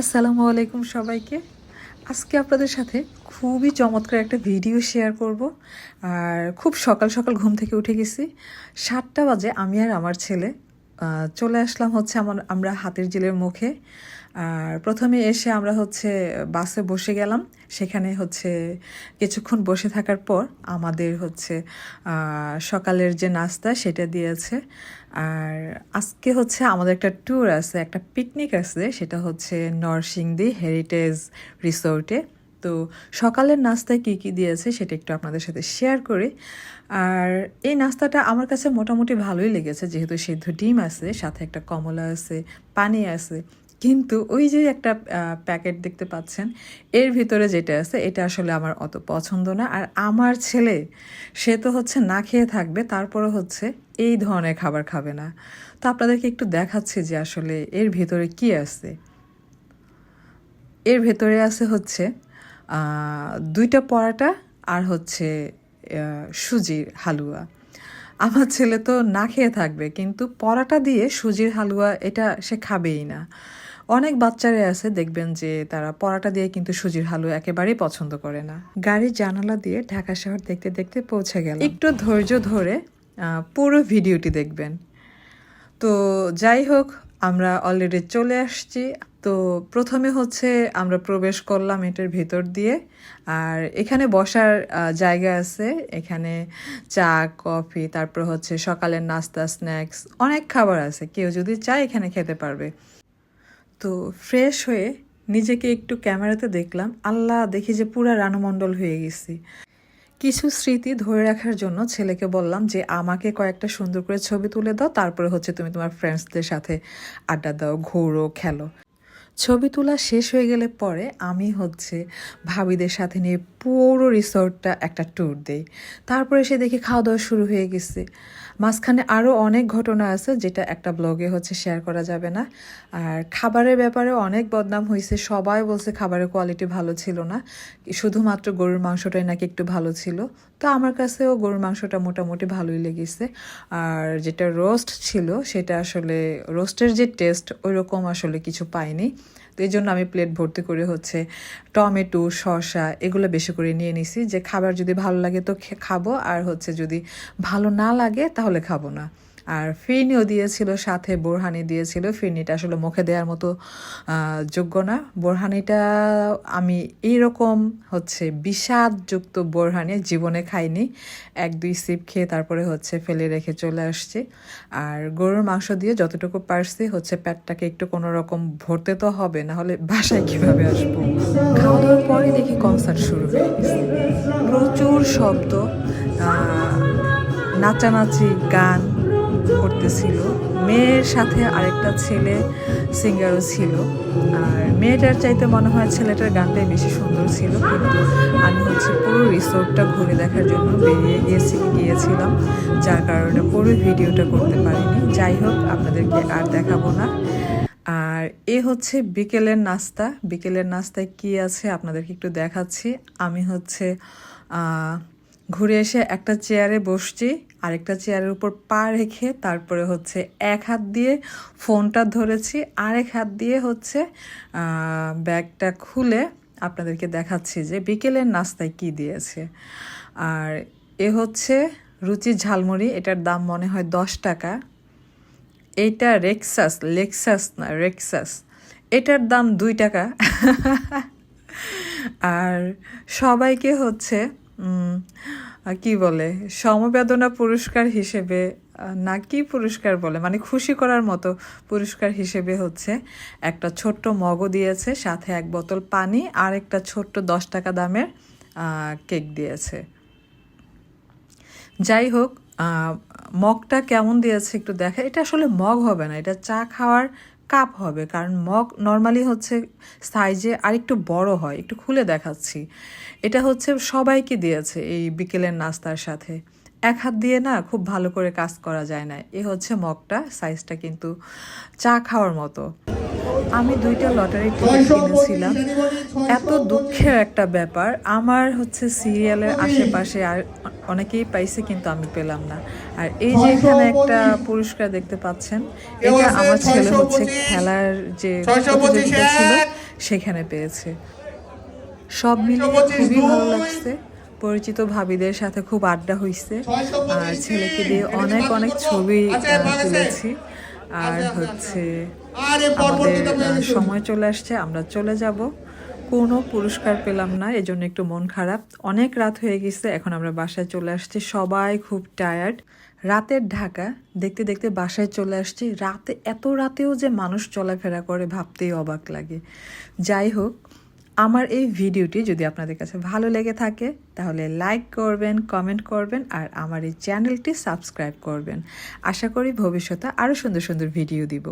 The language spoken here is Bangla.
আসসালামু আলাইকুম সবাইকে। আজকে আপনাদের সাথে খুবই চমৎকার একটা ভিডিও শেয়ার করব। আর খুব সকাল সকাল ঘুম থেকে উঠে গেছি। সাতটা বাজে আমি আর আমার ছেলে চলে আসলাম হচ্ছে আমার, আমরা হাতের জেলের মুখে। আর প্রথমে এসে আমরা হচ্ছে, বাসে বসে গেলাম। সেখানে হচ্ছে, কিছুক্ষণ বসে থাকার পর আমাদের হচ্ছে সকালের যে নাস্তা সেটা দিয়েছে। আর আজকে হচ্ছে আমাদের একটা ট্যুর আছে, একটা পিকনিক আছে, সেটা হচ্ছে নরসিংদী হেরিটেজ রিসোর্টে তো সকালের নাস্তায় কী কী দিয়েছে সেটা একটু আপনাদের সাথে শেয়ার করি। আর এই নাস্তাটা আমার কাছে মোটামুটি ভালোই লেগেছে, যেহেতু সেদ্ধ ডিম আছে, সাথে একটা কমলা আছে, পানি আছে। কিন্তু ওই যে একটা প্যাকেট দেখতে পাচ্ছেন, এর ভিতরে যেটা আছে, এটা আসলে আমার অত পছন্দ না। আর আমার ছেলে, সে তো হচ্ছে না খেয়ে থাকবে তারপরে হচ্ছে এই ধরনের খাবার খাবে না। তো আপনাদেরকে একটু দেখাচ্ছি যে আসলে এর ভিতরে কি আছে। এর ভেতরে আছে হচ্ছে দুইটা পরাটা আর হচ্ছে সুজির হালুয়া। আমার ছেলে তো না খেয়ে থাকবে, কিন্তু পরাটা দিয়ে সুজির হালুয়া এটা সে খাবেই না। অনেক বাচ্চারা আছে দেখবেন যে তারা পরাটা দিয়ে কিন্তু সুজির হালুয়া একেবারেই পছন্দ করে না। গাড়ির জানালা দিয়ে ঢাকা শহর দেখতে দেখতে পৌঁছে গেল একটু ধৈর্য ধরে পুরো ভিডিওটি দেখবেন। তো যাই হোক, আমরা অলরেডি চলে আসছি। তো প্রথমে হচ্ছে আমরা প্রবেশ করলাম এটার ভেতর দিয়ে। আর এখানে বসার জায়গা আছে। এখানে চা, কফি, তারপর হচ্ছে সকালের নাস্তা, স্ন্যাক্স, অনেক খাবার আছে। কেউ যদি চায় এখানে খেতে পারবে। তো ফ্রেশ হয়ে নিজেকে একটু ক্যামেরাতে দেখলাম। আল্লাহ দেখি যে পুরা রানুমণ্ডল হয়ে গেছি। কিছু স্মৃতি ধরে রাখার জন্য ছেলেকে বললাম যে, আমাকে কয়েকটা সুন্দর করে ছবি তুলে দাও, তারপরে হচ্ছে তুমি তোমার ফ্রেন্ডসদের সাথে আড্ডা দাও, ঘোরো, খেলো। ছবি তোলা শেষ হয়ে গেলে পরে আমি হচ্ছে ভাবিদের সাথে নিয়ে পুরো রিসর্টটা একটা ট্যুর দেই। তারপরে সে দেখি খাওয়া দাওয়া শুরু হয়ে গেছে। মাঝখানে আরও অনেক ঘটনা আছে যেটা একটা ব্লগে হচ্ছে শেয়ার করা যাবে না। আর খাবারের ব্যাপারে অনেক বদনাম হয়েছে সবাই বলছে খাবারের কোয়ালিটি ভালো ছিল না। শুধুমাত্র গরুর মাংসটাই নাকি একটু ভালো ছিল। তো আমার কাছেও গরুর মাংসটা মোটামুটি ভালোই লেগেছে। আর যেটা রোস্ট ছিল সেটা আসলে রোস্টের যে টেস্ট ওই রকম আসলে কিছু পাইনি। তো এই জন্য আমি প্লেট ভর্তি করে হচ্ছে টমেটো, শসা এগুলো বেশি করে নিয়ে নিছি। যে খাবার যদি ভালো লাগে তো খাব। আর হচ্ছে যদি ভালো না লাগে তাহলে খাব না। আর ফিরনিও দিয়েছিল সাথে, বোরহানি দিয়েছিল ফিরনিটা। আসলে মুখে দেওয়ার মতো যোগ্য না। বোরহানিটা, আমি এইরকম হচ্ছে বিষাদযুক্ত বোরহানি জীবনে খাইনি। এক, দুই সিপ খেয়ে তারপরে হচ্ছে ফেলে রেখে চলে আসছি। আর গরুর মাংস দিয়ে যতটুকু পারছি হচ্ছে পেটটাকে একটু কোনো রকম ভরতে তো হবে না হলে বাসায় কীভাবে আসব? খাওয়া দাওয়ার পরে দেখি কনসার্ট শুরু হয়ে প্রচুর শব্দ নাচানাচি, গান করতেছিল। মেয়ের সাথে আরেকটা ছেলে সিঙ্গারও ছিল। আর মেয়েটার চাইতে মনে হয় ছেলেটার গানটাই বেশি সুন্দর ছিল। কিন্তু আমি হচ্ছে পুরো রিসোর্টটা ঘুরে দেখার জন্য বেরিয়ে গিয়েছি গিয়েছিলাম। যার কারণে পুরো ভিডিওটা করতে পারিনি। যাই হোক, আপনাদেরকে আর দেখাবো না। আর এ হচ্ছে বিকেলের নাস্তা। বিকেলের নাস্তায় কি আছে আপনাদেরকে একটু দেখাচ্ছি। আমি হচ্ছে ঘুরে এসে একটা চেয়ারে বসছি, আরেকটা চেয়ারের উপর পা রেখে তারপরে হচ্ছে এক হাত দিয়ে ফোনটা ধরেছি, আরেক হাত দিয়ে হচ্ছে ব্যাগটা খুলে আপনাদেরকে দেখাচ্ছি যে বিকেলের নাস্তায় কি দিয়েছে। আর এ হচ্ছে রুচির ঝালমুড়ি, এটার দাম মনে হয় দশ টাকা। এইটা রেক্সাস লেক্সাস না রেক্সাস এটার দাম দুই টাকা। আর সবাইকে হচ্ছে কি বলে? সমবেদনা পুরস্কার হিসেবে না কি পুরস্কার বলে? মানে খুশি করার মতো পুরস্কার হিসেবে হচ্ছে একটা ছোট্ট মগও দিয়েছে, সাথে এক বোতল পানি আর একটা ছোট্ট দশ টাকা দামের কেক দিয়েছে। যাই হোক মগটা কেমন দিয়েছে একটু দেখা এটা আসলে মগ হবে না, এটা চা খাওয়ার কাপ হবে, কারণ মগ নর্মালি হচ্ছে সাইজে আর একটু বড় হয়, একটু খুলে দেখাচ্ছি। এটা হচ্ছে সবাইকে দিয়েছে এই বিকেলের নাস্তার সাথে। এক হাত দিয়ে না খুব ভালো করে কাজ করা যায় না, এ হচ্ছে মগটা সাইজটা কিন্তু চা খাওয়ার মতো। আমি দুইটা লটারি টিকিট কিনেছিলাম। এত দুঃখের একটা ব্যাপার, আমার হচ্ছে সিরিয়ালের আশেপাশে আর অনেকেই পাইছে কিন্তু আমি পেলাম না। আর এই যে এখানে একটা পুরস্কার দেখতে পাচ্ছেন এটা আমার ছেলে হচ্ছে খেলার যে প্রতিযোগিতা ছিল সেখানে পেয়েছে। সব মিলিয়ে খুবই ভালো লাগছে। পরিচিত ভাবিদের সাথে খুব আড্ডা হইছে। আর ছেলেকে দিয়ে অনেক অনেক ছবি আহ, তুলেছি। আর হচ্ছে আমাদের সময় চলে আসছে আমরা চলে যাব। কোনো পুরস্কার পেলাম না, এজন্য একটু মন খারাপ। অনেক রাত হয়ে গেছে, এখন আমরা বাসায় চলে আসছি। সবাই খুব টায়ার্ড রাতের ঢাকা, দেখতে দেখতে বাসায় চলে আসছি। রাতে, এত রাতেও যে মানুষ চলাফেরা করে ভাবতেই অবাক লাগে। যাই হোক, আমার এই ভিডিওটি যদি আপনাদের কাছে ভালো লেগে থাকে, তাহলে লাইক করবেন কমেন্ট করবেন, আর আমার এই চ্যানেলটি সাবস্ক্রাইব করবেন। আশা করি ভবিষ্যতে আরও সুন্দর সুন্দর ভিডিও দিব।